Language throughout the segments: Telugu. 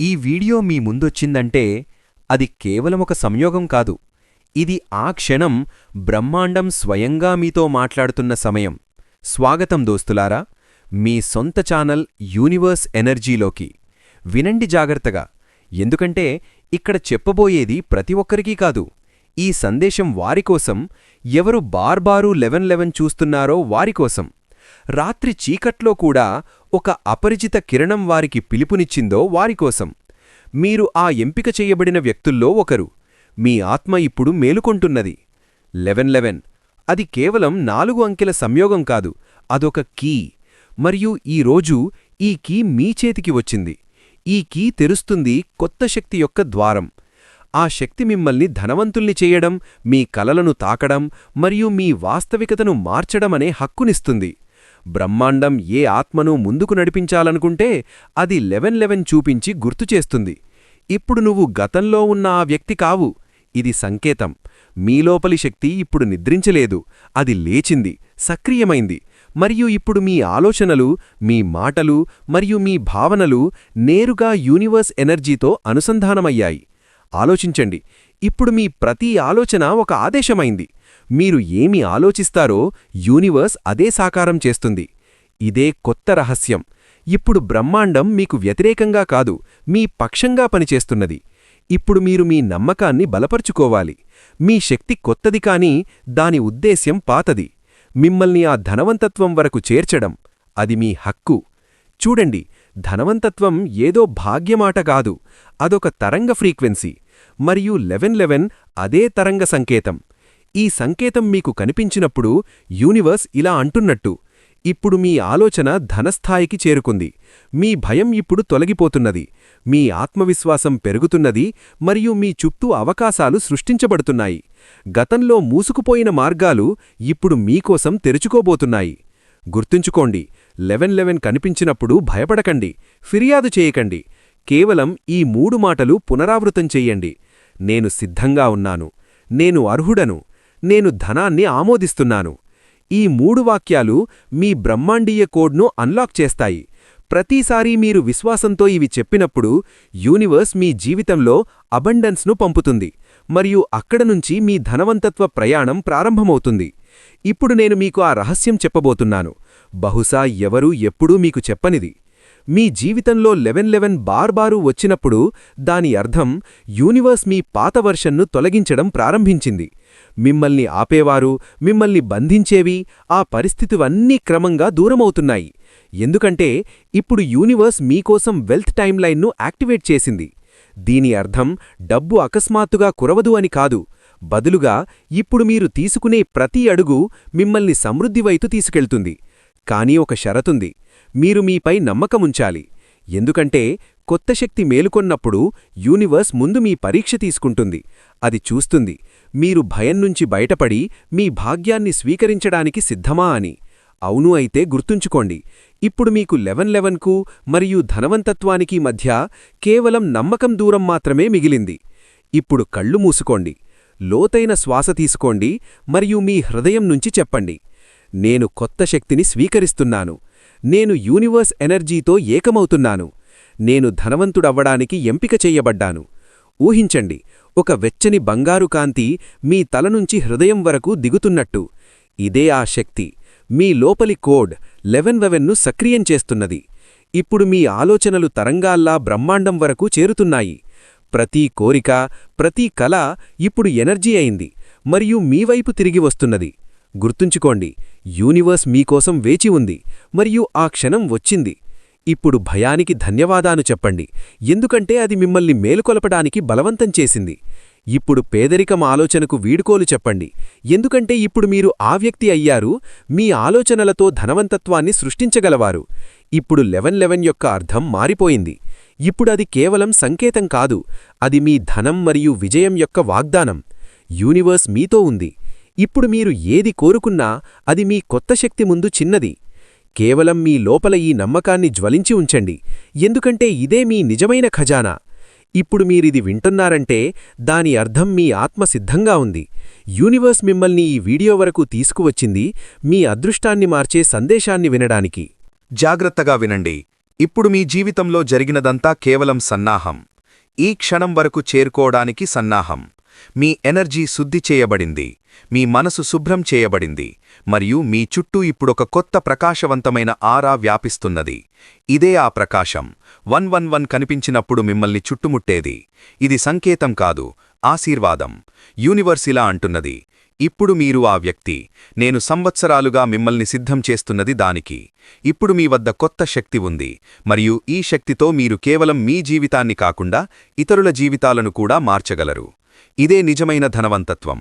ఈ వీడియో మీ ముందొచ్చిందంటే అది కేవలం ఒక సంయోగం కాదు. ఇది ఆ క్షణం బ్రహ్మాండం స్వయంగా మీతో మాట్లాడుతున్న సమయం. స్వాగతం దోస్తులారా మీ సొంత ఛానల్ యూనివర్స్ ఎనర్జీలోకి. వినండి జాగ్రత్తగా. ఎందుకంటే ఇక్కడ చెప్పబోయేది ప్రతి ఒక్కరికీ కాదు. ఈ సందేశం వారికోసం ఎవరు బార్బారు లెవెన్ లెవెన్ చూస్తున్నారో వారికోసం రాత్రి చీకట్లో కూడా ఒక అపరిచిత కిరణం వారికి పిలుపునిచ్చిందో వారికోసం మీరు ఆ ఎంపిక చెయ్యబడిన వ్యక్తుల్లో ఒకరు. మీ ఆత్మ ఇప్పుడు మేలుకొంటున్నది. Eleven eleven. అది కేవలం నాలుగు అంకెల సంయోగం కాదు. అదొక కీ. మరియు ఈరోజు ఈ కీ మీ చేతికి వచ్చింది. ఈ కీ తెరుస్తుంది కొత్త శక్తి యొక్క ద్వారం. ఆ శక్తి మిమ్మల్ని ధనవంతుల్ని చేయడం మీ కలలను తాకడం మరియు మీ వాస్తవికతను మార్చడమనే హక్కునిస్తుంది. బ్రహ్మాండం ఏ ఆత్మను ముందుకు నడిపించాలనుకుంటే అది లెవెన్ లెవెన్ చూపించి గుర్తుచేస్తుంది ఇప్పుడు నువ్వు గతంలో ఉన్న ఆ వ్యక్తి కావు. ఇది సంకేతం. మీలోపలి శక్తి ఇప్పుడు నిద్రించలేదు. అది లేచింది. సక్రియమైంది. మరియు ఇప్పుడు మీ ఆలోచనలు మీ మాటలు మరియు మీ భావనలు నేరుగా యూనివర్స్ ఎనర్జీతో అనుసంధానమయ్యాయి. ఆలోచించండి. ఇప్పుడు మీ ప్రతి ఆలోచన ఒక ఆదేశమైంది. మీరు ఏమి ఆలోచిస్తారో యూనివర్స్ అదే సాకారం చేస్తుంది. ఇదే కొత్త రహస్యం. ఇప్పుడు బ్రహ్మాండం మీకు వ్యతిరేకంగా కాదు మీ పక్షంగా పనిచేస్తున్నది. ఇప్పుడు మీరు మీ నమ్మకాన్ని బలపరుచుకోవాలి. మీ శక్తి కొత్తది కాని దాని ఉద్దేశ్యం పాతది. మిమ్మల్ని ఆ ధనవంతత్వం వరకు చేర్చడం అది మీ హక్కు. చూడండి ధనవంతత్వం ఏదో భాగ్యమాట కాదు అదొక తరంగ ఫ్రీక్వెన్సీ. మరియు లెవెన్ లెవెన్ అదే తరంగ సంకేతం. ఈ సంకేతం మీకు కనిపించినప్పుడు యూనివర్స్ ఇలా అంటున్నట్టు ఇప్పుడు మీ ఆలోచన ధనస్థాయికి చేరుకుంది. మీ భయం ఇప్పుడు తొలగిపోతున్నది. మీ ఆత్మవిశ్వాసం పెరుగుతున్నది మరియు మీ చుట్టూ అవకాశాలు సృష్టించబడుతున్నాయి. గతంలో మూసుకుపోయిన మార్గాలు ఇప్పుడు మీకోసం తెరుచుకోబోతున్నాయి. గుర్తుంచుకోండి లెవెన్ లెవెన్ కనిపించినప్పుడు భయపడకండి ఫిర్యాదు చేయకండి. కేవలం ఈ మూడు మాటలు పునరావృతం చెయ్యండి నేను సిద్ధంగా ఉన్నాను. నేను అర్హుడను. నేను ధనాన్ని ఆమోదిస్తున్నాను. ఈ మూడు వాక్యాలు మీ బ్రహ్మాండీయ కోడ్ను అన్లాక్ చేస్తాయి. ప్రతిసారీ మీరు విశ్వాసంతో ఇవి చెప్పినప్పుడు యూనివర్స్ మీ జీవితంలో అబండెన్స్ను పంపుతుంది మరియు అక్కడ నుంచి మీ ధనవంతత్వ ప్రయాణం ప్రారంభమవుతుంది. ఇప్పుడు నేను మీకు ఆ రహస్యం చెప్పబోతున్నాను. బహుశా ఎవరూ ఎప్పుడూ మీకు చెప్పనిది. మీ జీవితంలో లెవెన్ లెవెన్ బార్బారు వచ్చినప్పుడు దాని అర్థం యూనివర్స్ మీ పాత వర్షన్ను తొలగించడం ప్రారంభించింది. మిమ్మల్ని ఆపేవారు మిమ్మల్ని బంధించేవి ఆ పరిస్థితివన్నీ క్రమంగా దూరమవుతున్నాయి. ఎందుకంటే ఇప్పుడు యూనివర్స్ మీకోసం వెల్త్ టైమ్లైన్ను యాక్టివేట్ చేసింది. దీని అర్థం డబ్బు అకస్మాత్తుగా కురవదు అని కాదు. బదులుగా ఇప్పుడు మీరు తీసుకునే ప్రతి అడుగు మిమ్మల్ని సమృద్ధివైతు తీసుకెళ్తుంది. కానీ ఒక షరతుంది. మీరు మీపై నమ్మకముంచాలి. ఎందుకంటే కొత్త శక్తి మేలుకొన్నప్పుడు యూనివర్స్ ముందు మీ పరీక్ష తీసుకుంటుంది. అది చూస్తుంది. మీరు భయం నుంచి బయటపడి మీ భాగ్యాన్ని స్వీకరించడానికి సిద్ధమా అని. అవును అయితే గుర్తుంచుకోండి. ఇప్పుడు మీకు లెవెన్ లెవెన్కు మరియు ధనవంతత్వానికి మధ్య కేవలం నమ్మకం దూరం మాత్రమే మిగిలింది. ఇప్పుడు కళ్ళు మూసుకోండి. లోతైన శ్వాస తీసుకోండి మరియు మీ హృదయం నుంచి చెప్పండి. నేను కొత్త శక్తిని స్వీకరిస్తున్నాను. నేను యూనివర్స్ ఎనర్జీతో ఏకమవుతున్నాను. నేను ధనవంతుడవ్వడానికి ఎంపిక చెయ్యబడ్డాను ఊహించండి ఒక వెచ్చని బంగారు కాంతి మీ తలనుంచి హృదయం వరకు దిగుతున్నట్టు. ఇదే ఆ శక్తి. మీ లోపలి కోడ్ లెవెన్ వెవెన్ను సక్రియం చేస్తున్నది. ఇప్పుడు మీ ఆలోచనలు తరంగాల్లా బ్రహ్మాండం వరకు చేరుతున్నాయి. ప్రతి కోరిక ప్రతి కళ ఇప్పుడు ఎనర్జీ అయింది. మరియు మీవైపు తిరిగి వస్తున్నది. గుర్తుంచుకోండి యూనివర్స్ మీకోసం వేచి ఉంది మరియు ఆ క్షణం వచ్చింది. ఇప్పుడు భయానికి ధన్యవాదాలు చెప్పండి ఎందుకంటే అది మిమ్మల్ని మేలుకొలపడానికి బలవంతం చేసింది. ఇప్పుడు పేదరికం ఆలోచనకు వీడుకోలు చెప్పండి ఎందుకంటే ఇప్పుడు మీరు ఆ వ్యక్తి అయ్యారు మీ ఆలోచనలతో ధనవంతత్వాన్ని సృష్టించగలవారు. ఇప్పుడు లెవెన్ లెవెన్ యొక్క అర్థం మారిపోయింది. ఇప్పుడది కేవలం సంకేతం కాదు అది మీ ధనం మరియు విజయం యొక్క వాగ్దానం. యూనివర్స్ మీతో ఉంది. ఇప్పుడు మీరు ఏది కోరుకున్నా అది మీ కొత్త శక్తి ముందు చిన్నది. కేవలం మీ లోపల ఈ నమ్మకాన్ని జ్వలించి ఉంచండి. ఎందుకంటే ఇదే మీ నిజమైన ఖజానా. ఇప్పుడు మీరిది వింటున్నారంటే దాని అర్థం మీ ఆత్మ సిద్ధంగా ఉంది. యూనివర్స్ మిమ్మల్ని ఈ వీడియో వరకు తీసుకువచ్చింది మీ అదృష్టాన్ని మార్చే సందేశాన్ని వినడానికి. జాగ్రత్తగా వినండి. ఇప్పుడు మీ జీవితంలో జరిగినదంతా కేవలం సన్నాహం. ఈ క్షణం వరకు చేరుకోవడానికి సన్నాహం. మీ ఎనర్జీ శుద్ధి చేయబడింది మీ మనసు శుభ్రం చేయబడింది మరియు మీ చుట్టూ ఇప్పుడొక కొత్త ప్రకాశవంతమైన ఆరా వ్యాపిస్తున్నది. ఇదే ఆ ప్రకాశం. వన్ వన్ వన్ కనిపించినప్పుడు మిమ్మల్ని చుట్టుముట్టేది. ఇది సంకేతం కాదు ఆశీర్వాదం. యూనివర్స్ ఇలా అంటున్నది ఇప్పుడు మీరు ఆ వ్యక్తి. నేను సంవత్సరాలుగా మిమ్మల్ని సిద్ధం చేస్తున్నది దానికి. ఇప్పుడు మీ వద్ద కొత్త శక్తి ఉంది మరియు ఈ శక్తితో మీరు కేవలం మీ జీవితాన్ని కాకుండా ఇతరుల జీవితాలను కూడా మార్చగలరు. ఇదే నిజమైన ధనవంతత్వం.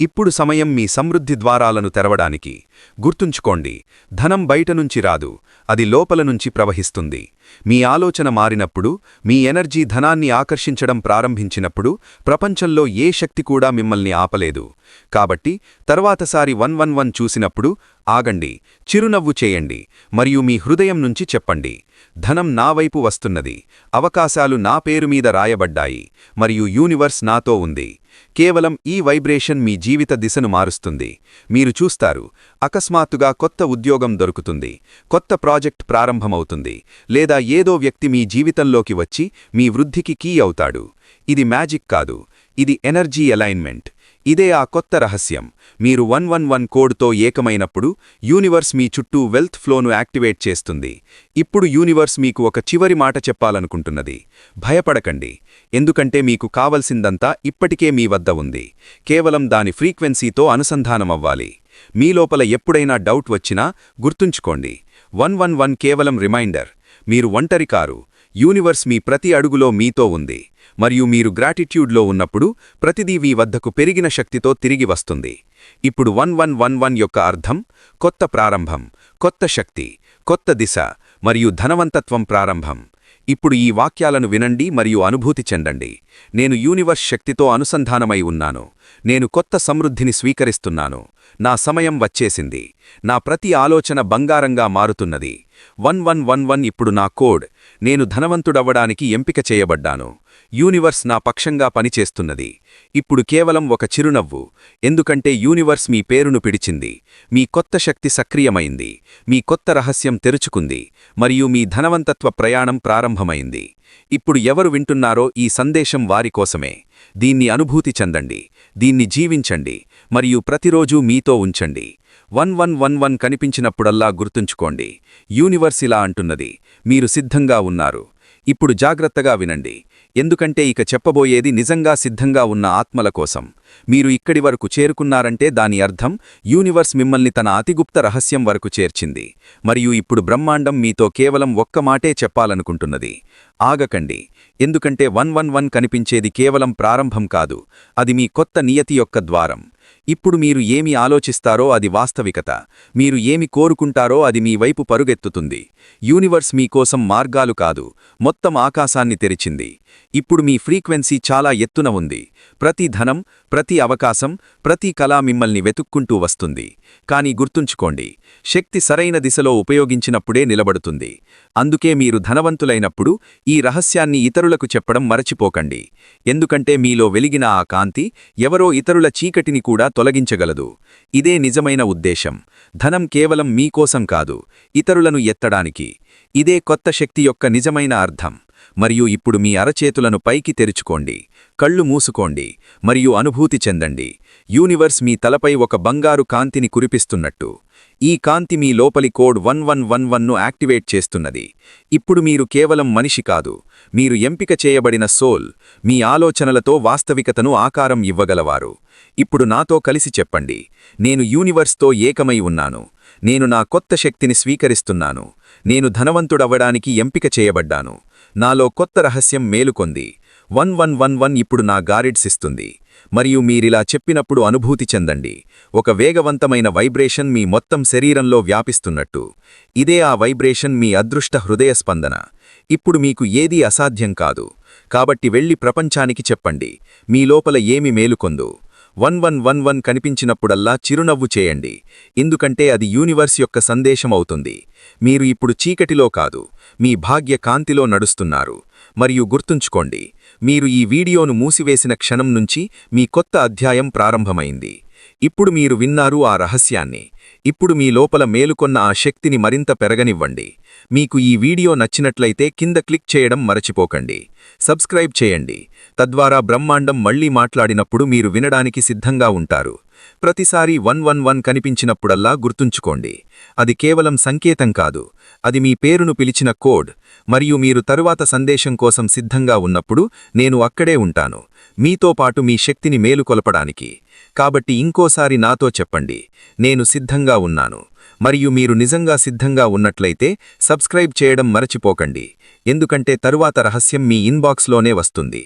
ఇప్పుడు సమయం మీ సమృద్ధి ద్వారాలను తెరవడానికి. గుర్తుంచుకోండి ధనం బయట నుంచి రాదు అది లోపల నుంచి ప్రవహిస్తుంది. మీ ఆలోచన మారినప్పుడు మీ ఎనర్జీ ధనాన్ని ఆకర్షించడం ప్రారంభించినప్పుడు ప్రపంచంలో ఏ శక్తి కూడా మిమ్మల్ని ఆపలేదు. కాబట్టి తర్వాతసారి వన్ వన్ వన్ చూసినప్పుడు ఆగండి చిరునవ్వు చేయండి మరియు మీ హృదయం నుంచి చెప్పండి ధనం నా వైపు వస్తున్నది అవకాశాలు నా పేరు మీద రాయబడ్డాయి మరియు యూనివర్స్ నాతో ఉంది కేవలం ఈ వైబ్రేషన్ మీ జీవిత దిశను మారుస్తుంది మీరు చూస్తారు అకస్మాత్తుగా కొత్త ఉద్యోగం దొరుకుతుంది కొత్త ప్రాజెక్ట్ ప్రారంభమవుతుంది లేదా ఏదో వ్యక్తి మీ జీవితంలోకి వచ్చి మీ వృద్ధికి కీ అవుతాడు ఇది మ్యాజిక్ కాదు ఇది ఎనర్జీ అలైన్మెంట్. ఇదే ఆ కొత్త రహస్యం. మీరు వన్ వన్ వన్ కోడ్తో ఏకమైనప్పుడు యూనివర్స్ మీ చుట్టూ వెల్త్ ఫ్లోను యాక్టివేట్ చేస్తుంది. ఇప్పుడు యూనివర్స్ మీకు ఒక చివరి మాట చెప్పాలనుకుంటున్నది. భయపడకండి. ఎందుకంటే మీకు కావలసిందంతా ఇప్పటికే మీ వద్ద ఉంది. కేవలం దాని ఫ్రీక్వెన్సీతో అనుసంధానమవ్వాలి. మీ లోపల ఎప్పుడైనా డౌట్ వచ్చినా గుర్తుంచుకోండి. వన్ వన్ వన్ కేవలం రిమైండర్. మీరు ఒంటరి కారు. యూనివర్స్ మీ ప్రతి అడుగులో మీతో ఉంది మరియు మీరు గ్రాటిట్యూడ్లో ఉన్నప్పుడు ప్రతిదీ మీ వద్దకు పెరిగిన శక్తితో తిరిగి వస్తుంది. ఇప్పుడు వన్ వన్ వన్ వన్ యొక్క అర్థం కొత్త ప్రారంభం కొత్త శక్తి కొత్త దిశ మరియు ధనవంతత్వం ప్రారంభం. ఇప్పుడు ఈ వాక్యాలను వినండి మరియు అనుభూతి చెందండి. నేను యూనివర్స్ శక్తితో అనుసంధానమై ఉన్నాను. నేను కొత్త సమృద్ధిని స్వీకరిస్తున్నాను. నా సమయం వచ్చేసింది. నా ప్రతి ఆలోచన బంగారంగా మారుతున్నది. వన్ వన్ వన్ వన్ ఇప్పుడు నా కోడ్. నేను ధనవంతుడవ్వడానికి ఎంపిక చేయబడ్డాను. యూనివర్స్ నా పక్షంగా పనిచేస్తున్నది. ఇప్పుడు కేవలం ఒక చిరునవ్వు. ఎందుకంటే యూనివర్స్ మీ పేరును పిడిచింది. మీ కొత్త శక్తి సక్రియమైంది. మీ కొత్త రహస్యం తెరుచుకుంది. మరియు మీ ధనవంతత్వ ప్రయాణం ప్రారంభమైంది. ఇప్పుడు ఎవరు వింటున్నారో ఈ సందేశం వారి కోసమే. దీన్ని అనుభూతి చెందండి. దీన్ని జీవించండి. మరియు ప్రతిరోజూ మీతో ఉంచండి. వన్ వన్ వన్ వన్ కనిపించినప్పుడల్లా గుర్తుంచుకోండి. యూనివర్స్ ఇలా అంటున్నది. మీరు సిద్ధంగా ఉన్నారు. ఇప్పుడు జాగ్రత్తగా వినండి. ఎందుకంటే ఇక చెప్పబోయేది నిజంగా సిద్ధంగా ఉన్న ఆత్మల కోసం. మీరు ఇక్కడి వరకు చేరుకున్నారంటే దాని అర్థం యూనివర్స్ మిమ్మల్ని తన అతిగుప్త రహస్యం వరకు చేర్చింది. మరియు ఇప్పుడు బ్రహ్మాండం మీతో కేవలం ఒక్క మాటే చెప్పాలనుకుంటున్నది. ఆగకండి. ఎందుకంటే వన్ వన్ వన్ కనిపించేది కేవలం ప్రారంభం కాదు. అది మీ కొత్త నియతి యొక్క ద్వారం. ఇప్పుడు మీరు ఏమి ఆలోచిస్తారో అది వాస్తవికత. మీరు ఏమి కోరుకుంటారో అది మీ వైపు పరుగెత్తుతుంది. యూనివర్స్ మీకోసం మార్గాలు కాదు మొత్తం ఆకాశాన్ని తెరిచింది. ఇప్పుడు మీ ఫ్రీక్వెన్సీ చాలా ఎత్తున ఉంది. ప్రతి ధనం ప్రతి అవకాశం ప్రతి కళ మిమ్మల్ని వెతుక్కుంటూ వస్తుంది. కాని గుర్తుంచుకోండి శక్తి సరైన దిశలో ఉపయోగించినప్పుడే నిలబడుతుంది. అందుకే మీరు ధనవంతులైనప్పుడు ఈ రహస్యాన్ని ఇతరులకు చెప్పడం మరచిపోకండి. ఎందుకంటే మీలో వెలిగిన ఆ కాంతి ఎవరో ఇతరుల చీకటిని కూడా తొలగించగలదు. ఇదే నిజమైన ఉద్దేశం. ధనం కేవలం మీకోసం కాదు ఇతరులను ఎత్తడానికి. ఇదే కొత్త శక్తి యొక్క నిజమైన అర్థం. మరియు ఇప్పుడు మీ అరచేతులను పైకి తెరుచుకోండి కళ్ళు మూసుకోండి మరియు అనుభూతి చెందండి. యూనివర్స్ మీ తలపై ఒక బంగారు కాంతిని కురిపిస్తున్నట్టు. ఈ కాంతి మీ లోపలి కోడ్ వన్ వన్ వన్ వన్ను యాక్టివేట్ చేస్తున్నది. ఇప్పుడు మీరు కేవలం మనిషి కాదు మీరు ఎంపిక చేయబడిన సోల్ మీ ఆలోచనలతో వాస్తవికతను ఆకారం ఇవ్వగలవారు. ఇప్పుడు నాతో కలిసి చెప్పండి నేను యూనివర్స్తో ఏకమై ఉన్నాను నేను నా కొత్త శక్తిని స్వీకరిస్తున్నాను నేను ధనవంతుడవ్వడానికి ఎంపిక చేయబడ్డాను. నాలో కొత్త రహస్యం మేలుకొంది. వన్ వన్ వన్ వన్ ఇప్పుడు నా గారిడ్స్ ఇస్తుంది. మరియు మీరిలా చెప్పినప్పుడు అనుభూతి చెందండి. ఒక వేగవంతమైన వైబ్రేషన్ మీ మొత్తం శరీరంలో వ్యాపిస్తున్నట్టు. ఇదే ఆ వైబ్రేషన్ మీ అదృష్ట హృదయ స్పందన. ఇప్పుడు మీకు ఏదీ అసాధ్యం కాదు. కాబట్టి వెళ్ళి ప్రపంచానికి చెప్పండి. మీ లోపల ఏమి మేలుకొందు. వన్ వన్ వన్ వన్ కనిపించినప్పుడల్లా చిరునవ్వు చేయండి. ఎందుకంటే అది యూనివర్స్ యొక్క సందేశం అవుతుంది మీరు ఇప్పుడు చీకటిలో కాదు మీ భాగ్య కాంతిలో నడుస్తున్నారు. మరియు గుర్తుంచుకోండి మీరు ఈ వీడియోను మూసివేసిన క్షణం నుంచి మీ కొత్త అధ్యాయం ప్రారంభమైంది. ఇప్పుడు మీరు విన్నారు ఆ రహస్యాన్ని. ఇప్పుడు మీ లోపల మేలుకొన్న ఆ శక్తిని మరింత పెరగనివ్వండి. మీకు ఈ వీడియో నచ్చినట్లయితే కింద క్లిక్ చేయడం మరచిపోకండి. సబ్స్క్రైబ్ చేయండి. తద్వారా బ్రహ్మాండం మళ్ళీ మాట్లాడినప్పుడు మీరు వినడానికి సిద్ధంగా ఉంటారు. ప్రతిసారి వన్ వన్ వన్ కనిపించినప్పుడల్లా గుర్తుంచుకోండి. అది కేవలం సంకేతం కాదు. అది మీ పేరును పిలిచిన కోడ్. మరియు మీరు తరువాత సందేశం కోసం సిద్ధంగా ఉన్నప్పుడు నేను అక్కడే ఉంటాను. మీతో పాటు మీ శక్తిని మేలుకొలపడానికి. కాబట్టి ఇంకోసారి నాతో చెప్పండి. నేను సిద్ధంగా ఉన్నాను. మరియు మీరు నిజంగా సిద్ధంగా ఉన్నట్లయితే సబ్స్క్రైబ్ చేయడం మరచిపోకండి. ఎందుకంటే తరువాత రహస్యం మీ ఇన్బాక్స్లోనే వస్తుంది.